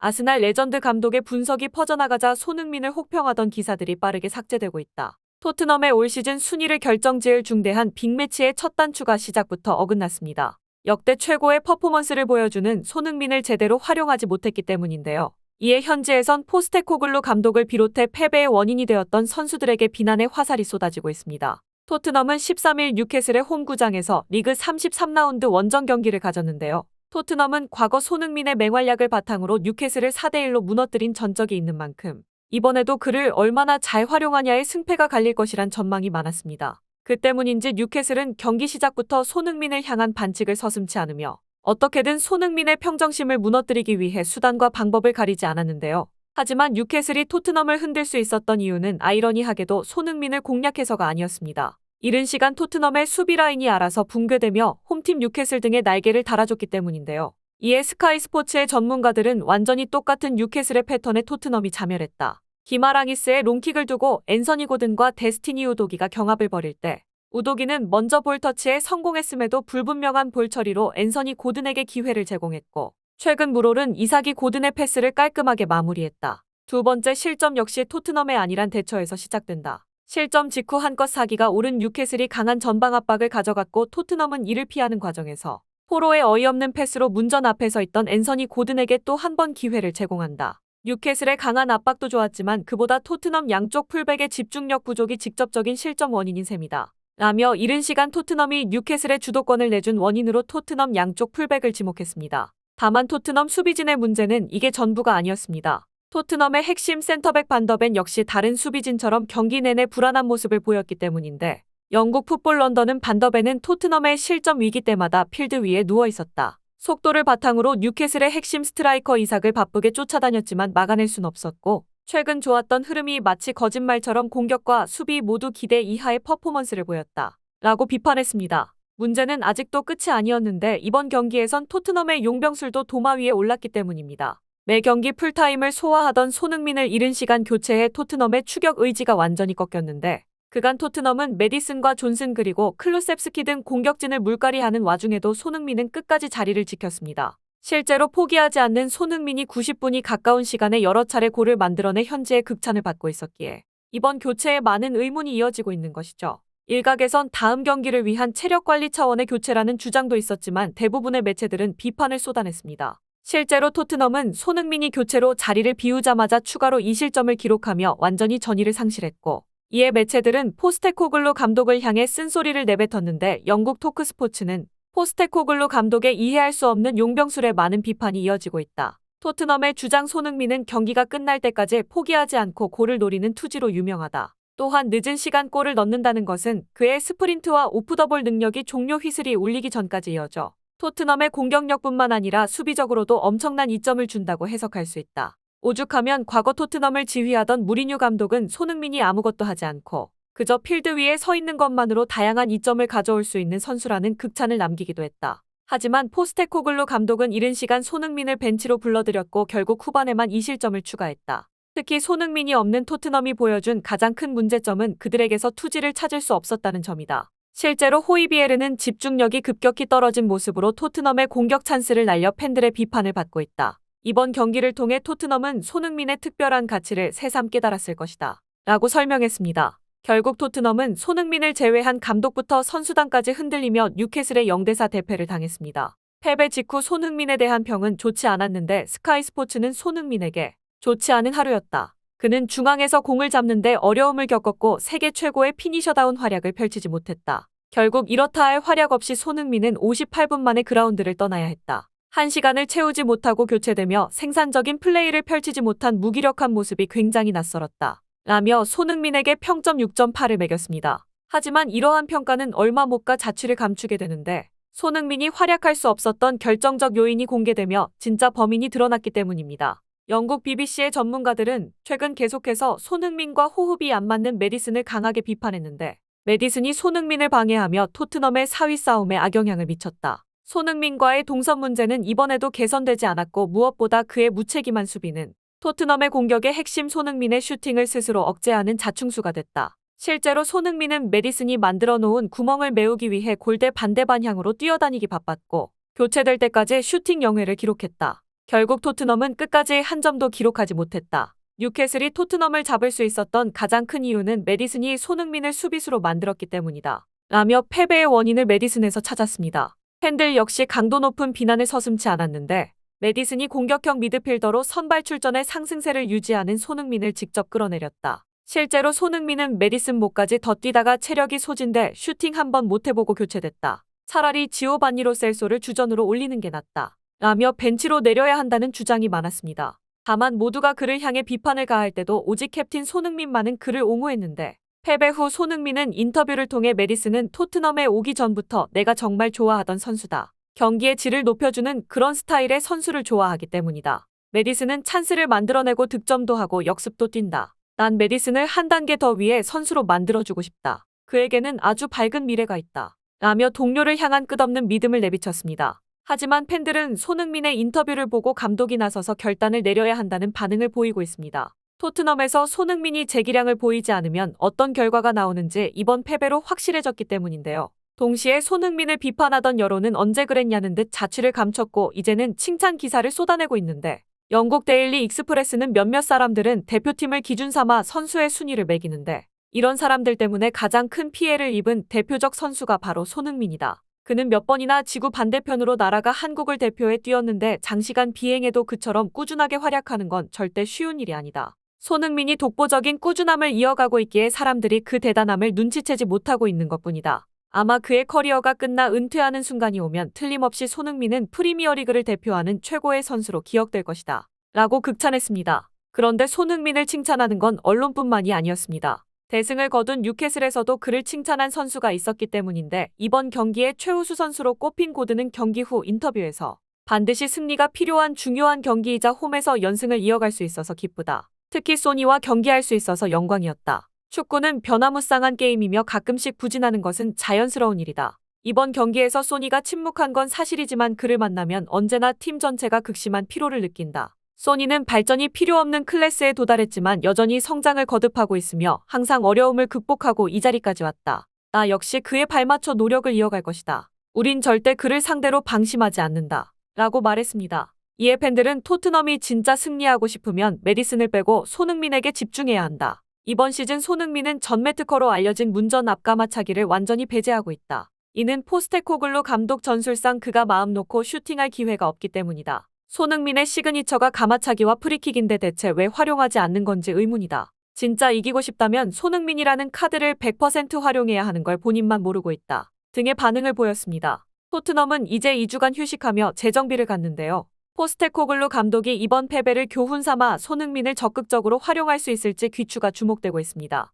아스날 레전드 감독의 분석이 퍼져나가자 손흥민을 혹평하던 기사들이 빠르게 삭제되고 있다. 토트넘의 올 시즌 순위를 결정지을 중대한 빅매치의 첫 단추가 시작부터 어긋났습니다. 역대 최고의 퍼포먼스를 보여주는 손흥민을 제대로 활용하지 못했기 때문인데요. 이에 현지에선 포스테코글루 감독을 비롯해 패배의 원인이 되었던 선수들에게 비난의 화살이 쏟아지고 있습니다. 토트넘은 13일 뉴캐슬의 홈구장에서 리그 33라운드 원정 경기를 가졌는데요. 토트넘은 과거 손흥민의 맹활약을 바탕으로 뉴캐슬을 4대1로 무너뜨린 전적이 있는 만큼 이번에도 그를 얼마나 잘 활용하냐에 승패가 갈릴 것이란 전망이 많았습니다. 그 때문인지 뉴캐슬은 경기 시작부터 손흥민을 향한 반칙을 서슴지 않으며 어떻게든 손흥민의 평정심을 무너뜨리기 위해 수단과 방법을 가리지 않았는데요. 하지만 뉴캐슬이 토트넘을 흔들 수 있었던 이유는 아이러니하게도 손흥민을 공략해서가 아니었습니다. 이른 시간 토트넘의 수비 라인이 알아서 붕괴되며 홈팀 뉴캐슬 등의 날개를 달아줬기 때문인데요. 이에 스카이 스포츠의 전문가들은 완전히 똑같은 뉴캐슬의 패턴에 토트넘이 자멸했다. 기마랑이스의 롱킥을 두고 앤서니 고든과 데스티니 우도기가 경합을 벌일 때 우도기는 먼저 볼 터치에 성공했음에도 불분명한 볼 처리로 앤서니 고든에게 기회를 제공했고 최근 무롤은 이삭이 고든의 패스를 깔끔하게 마무리했다. 두 번째 실점 역시 토트넘의 아니란 대처에서 시작된다. 실점 직후 한껏 사기가 오른 뉴캐슬이 강한 전방 압박을 가져갔고 토트넘은 이를 피하는 과정에서 포로의 어이없는 패스로 문전 앞에 서 있던 앤서니 고든에게 또 한 번 기회를 제공한다. 뉴캐슬의 강한 압박도 좋았지만 그보다 토트넘 양쪽 풀백의 집중력 부족이 직접적인 실점 원인인 셈이다. 라며 이른 시간 토트넘이 뉴캐슬의 주도권을 내준 원인으로 토트넘 양쪽 풀백을 지목했습니다. 다만 토트넘 수비진의 문제는 이게 전부가 아니었습니다. 토트넘의 핵심 센터백 반더벤 역시 다른 수비진처럼 경기 내내 불안한 모습을 보였기 때문인데 영국 풋볼 런던은 반더벤은 토트넘의 실점 위기 때마다 필드 위에 누워 있었다. 속도를 바탕으로 뉴캐슬의 핵심 스트라이커 이삭을 바쁘게 쫓아다녔지만 막아낼 순 없었고 최근 좋았던 흐름이 마치 거짓말처럼 공격과 수비 모두 기대 이하의 퍼포먼스를 보였다. 라고 비판했습니다. 문제는 아직도 끝이 아니었는데 이번 경기에선 토트넘의 용병술도 도마 위에 올랐기 때문입니다. 매 경기 풀타임을 소화하던 손흥민을 이른 시간 교체해 토트넘의 추격 의지가 완전히 꺾였는데 그간 토트넘은 메디슨과 존슨 그리고 클루셉스키 등 공격진을 물갈이하는 와중에도 손흥민은 끝까지 자리를 지켰습니다. 실제로 포기하지 않는 손흥민이 90분이 가까운 시간에 여러 차례 골을 만들어내 현지의 극찬을 받고 있었기에 이번 교체에 많은 의문이 이어지고 있는 것이죠. 일각에선 다음 경기를 위한 체력 관리 차원의 교체라는 주장도 있었지만 대부분의 매체들은 비판을 쏟아냈습니다. 실제로 토트넘은 손흥민이 교체로 자리를 비우자마자 추가로 2실점을 기록하며 완전히 전의를 상실했고 이에 매체들은 포스테코글루 감독을 향해 쓴소리를 내뱉었는데 영국 토크스포츠는 포스테코글루 감독의 이해할 수 없는 용병술에 많은 비판이 이어지고 있다. 토트넘의 주장 손흥민은 경기가 끝날 때까지 포기하지 않고 골을 노리는 투지로 유명하다. 또한 늦은 시간 골을 넣는다는 것은 그의 스프린트와 오프더볼 능력이 종료 휘슬이 울리기 전까지 이어져 토트넘의 공격력뿐만 아니라 수비적으로도 엄청난 이점을 준다고 해석할 수 있다. 오죽하면 과거 토트넘을 지휘하던 무리뉴 감독은 손흥민이 아무것도 하지 않고 그저 필드 위에 서 있는 것만으로 다양한 이점을 가져올 수 있는 선수라는 극찬을 남기기도 했다. 하지만 포스테코글루 감독은 이른 시간 손흥민을 벤치로 불러들였고 결국 후반에만 2실점을 추가했다. 특히 손흥민이 없는 토트넘이 보여준 가장 큰 문제점은 그들에게서 투지를 찾을 수 없었다는 점이다. 실제로 호이비에르는 집중력이 급격히 떨어진 모습으로 토트넘의 공격 찬스를 날려 팬들의 비판을 받고 있다. 이번 경기를 통해 토트넘은 손흥민의 특별한 가치를 새삼 깨달았을 것이다. 라고 설명했습니다. 결국 토트넘은 손흥민을 제외한 감독부터 선수단까지 흔들리며 뉴캐슬의 0대4 대패를 당했습니다. 패배 직후 손흥민에 대한 평은 좋지 않았는데 스카이 스포츠는 손흥민에게 좋지 않은 하루였다. 그는 중앙에서 공을 잡는데 어려움을 겪었고 세계 최고의 피니셔다운 활약을 펼치지 못했다. 결국 이렇다 할 활약 없이 손흥민은 58분 만에 그라운드를 떠나야 했다. 한 시간을 채우지 못하고 교체되며 생산적인 플레이를 펼치지 못한 무기력한 모습이 굉장히 낯설었다. 라며 손흥민에게 평점 6.8을 매겼습니다. 하지만 이러한 평가는 얼마 못 가 자취를 감추게 되는데 손흥민이 활약할 수 없었던 결정적 요인이 공개되며 진짜 범인이 드러났기 때문입니다. 영국 BBC의 전문가들은 최근 계속해서 손흥민과 호흡이 안 맞는 메디슨을 강하게 비판했는데 메디슨이 손흥민을 방해하며 토트넘의 사위 싸움에 악영향을 미쳤다. 손흥민과의 동선 문제는 이번에도 개선되지 않았고 무엇보다 그의 무책임한 수비는 토트넘의 공격의 핵심 손흥민의 슈팅을 스스로 억제하는 자충수가 됐다. 실제로 손흥민은 메디슨이 만들어 놓은 구멍을 메우기 위해 골대 반대 방향으로 뛰어다니기 바빴고 교체될 때까지 슈팅 영회를 기록했다. 결국 토트넘은 끝까지 한 점도 기록하지 못했다. 뉴캐슬이 토트넘을 잡을 수 있었던 가장 큰 이유는 메디슨이 손흥민을 수비수로 만들었기 때문이다. 라며 패배의 원인을 메디슨에서 찾았습니다. 팬들 역시 강도 높은 비난을 서슴지 않았는데 메디슨이 공격형 미드필더로 선발 출전의 상승세를 유지하는 손흥민을 직접 끌어내렸다. 실제로 손흥민은 메디슨 목까지 더 뛰다가 체력이 소진돼 슈팅 한 번 못해보고 교체됐다. 차라리 지오반니로 셀소를 주전으로 올리는 게 낫다. 라며 벤치로 내려야 한다는 주장이 많았습니다. 다만 모두가 그를 향해 비판을 가할 때도 오직 캡틴 손흥민만은 그를 옹호했는데 패배 후 손흥민은 인터뷰를 통해 메디슨은 토트넘에 오기 전부터 내가 정말 좋아하던 선수다. 경기의 질을 높여주는 그런 스타일의 선수를 좋아하기 때문이다. 메디슨은 찬스를 만들어내고 득점도 하고 역습도 뛴다. 난 메디슨을 한 단계 더 위에 선수로 만들어주고 싶다. 그에게는 아주 밝은 미래가 있다. 라며 동료를 향한 끝없는 믿음을 내비쳤습니다. 하지만 팬들은 손흥민의 인터뷰를 보고 감독이 나서서 결단을 내려야 한다는 반응을 보이고 있습니다. 토트넘에서 손흥민이 재기량을 보이지 않으면 어떤 결과가 나오는지 이번 패배로 확실해졌기 때문인데요. 동시에 손흥민을 비판하던 여론은 언제 그랬냐는 듯 자취를 감췄고 이제는 칭찬 기사를 쏟아내고 있는데 영국 데일리 익스프레스는 몇몇 사람들은 대표팀을 기준 삼아 선수의 순위를 매기는데 이런 사람들 때문에 가장 큰 피해를 입은 대표적 선수가 바로 손흥민이다. 그는 몇 번이나 지구 반대편으로 날아가 한국을 대표해 뛰었는데 장시간 비행에도 그처럼 꾸준하게 활약하는 건 절대 쉬운 일이 아니다. 손흥민이 독보적인 꾸준함을 이어가고 있기에 사람들이 그 대단함을 눈치채지 못하고 있는 것 뿐이다. 아마 그의 커리어가 끝나 은퇴하는 순간이 오면 틀림없이 손흥민은 프리미어리그를 대표하는 최고의 선수로 기억될 것이다. 라고 극찬했습니다. 그런데 손흥민을 칭찬하는 건 언론뿐만이 아니었습니다. 대승을 거둔 뉴캐슬에서도 그를 칭찬한 선수가 있었기 때문인데 이번 경기의 최우수 선수로 꼽힌 고드는 경기 후 인터뷰에서 반드시 승리가 필요한 중요한 경기이자 홈에서 연승을 이어갈 수 있어서 기쁘다. 특히 소니와 경기할 수 있어서 영광이었다. 축구는 변화무쌍한 게임이며 가끔씩 부진하는 것은 자연스러운 일이다. 이번 경기에서 소니가 침묵한 건 사실이지만 그를 만나면 언제나 팀 전체가 극심한 피로를 느낀다. 소니는 발전이 필요 없는 클래스에 도달했지만 여전히 성장을 거듭하고 있으며 항상 어려움을 극복하고 이 자리까지 왔다. 나 역시 그에 발맞춰 노력을 이어갈 것이다. 우린 절대 그를 상대로 방심하지 않는다. 라고 말했습니다. 이에 팬들은 토트넘이 진짜 승리하고 싶으면 메디슨을 빼고 손흥민에게 집중해야 한다. 이번 시즌 손흥민은 전매 특허로 알려진 문전 앞가마차기를 완전히 배제하고 있다. 이는 포스테코글루 감독 전술상 그가 마음 놓고 슈팅할 기회가 없기 때문이다. 손흥민의 시그니처가 가마차기와 프리킥인데 대체 왜 활용하지 않는 건지 의문이다. 진짜 이기고 싶다면 손흥민이라는 카드를 100% 활용해야 하는 걸 본인만 모르고 있다. 등의 반응을 보였습니다. 토트넘은 이제 2주간 휴식하며 재정비를 갖는데요. 포스테코글루 감독이 이번 패배를 교훈 삼아 손흥민을 적극적으로 활용할 수 있을지 귀추가 주목되고 있습니다.